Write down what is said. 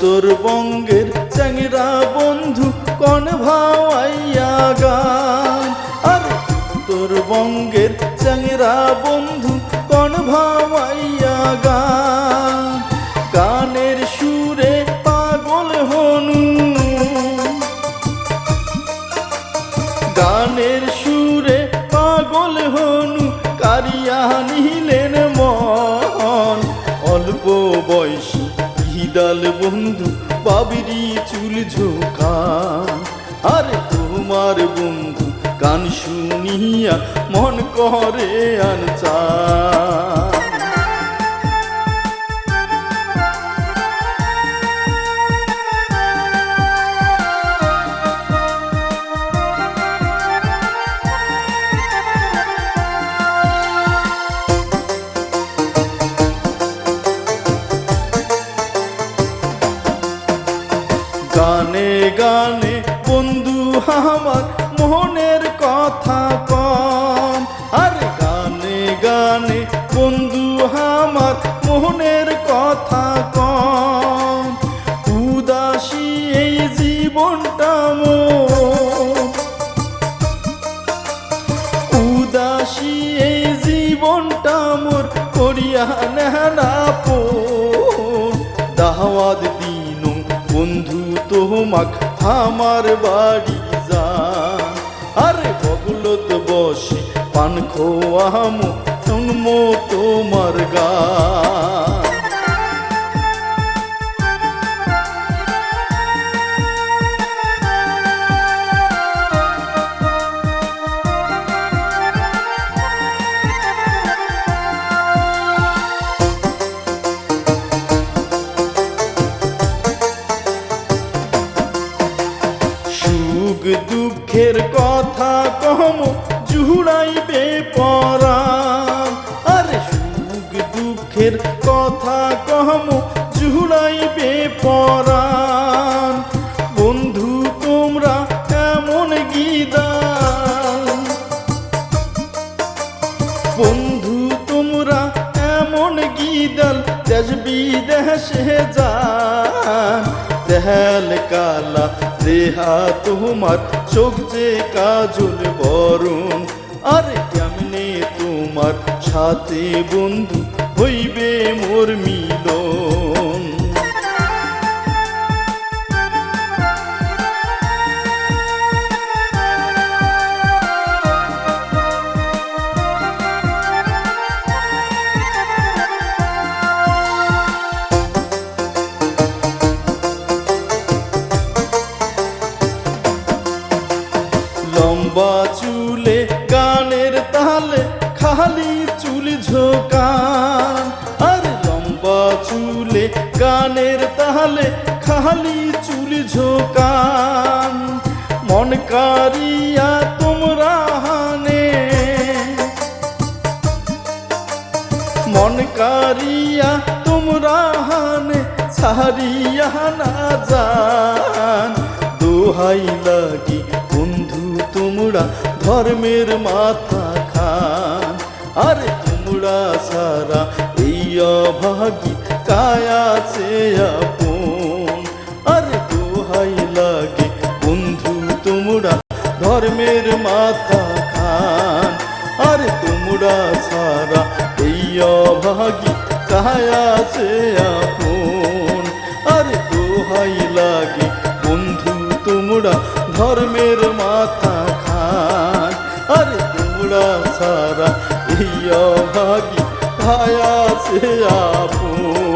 উত্তরবঙ্গের চ্যাংরা বন্ধু কন ভাওয়াইয়া গান। আর উত্তরবঙ্গের চ্যাংরা বন্ধু কন ভাওয়াইয়া গান। গানের সুরে পাগল হনু। গানের সুরে পাগল হনু, কারিয়া নিলেন মন। অল্প বয়সী হিদাল বন্ধু বাবিরি চুল ঝোকা। আরে তোমার বন্ধু গান শুনিয়া মন করে আনচা গানে গানে বন্ধু আমার মনের কথা কম আরে গানে গানে বন্ধু আমার মনের কথা কম উদাসী এই জীবনটা মোর। উদাসী এই জীবনটা মোর, করিয়া নেহানা তোমাক আমার বাড়ি যা। আরে বগলত বসে পান খোয়ামো শুনমো তোমার গা। জুড়াইবে পরাণ। আরে সুখ দুঃখের কথা কম জুড়াইবে পরাণ। বন্ধু, তোমরা এমন গীদান? বন্ধু, তোমরা এমন গীদল দেশ বিদেশে যান। দেহাল কালা দেহা, তোমার চোখ যে কাজল বরণ। আরে কেমনে তোমার সাথে বন্ধু হইবে মোর খালি চুল ঝোকান, আর লম্বা চুলে গানের তালে খালি চুল ঝোকান। মন কারিয়া তোমরা হানে, মন কারিয়া তোমরা হানে, ছাড়িয়া না যান। দোহাই লাগি বন্ধু তোমরা, ধর্মের মাথা তোমরা সারা এই অভাগী কায়াছে আপন? আরে দোহাই লাগে বন্ধু তোমরা, ধর্মের মাথা খান। আরে তোমরা সারা এই অভাগী আপন? আরে দোহাই লাগে বন্ধু তোমরা, ধর্মের মাথা সারা এই আপন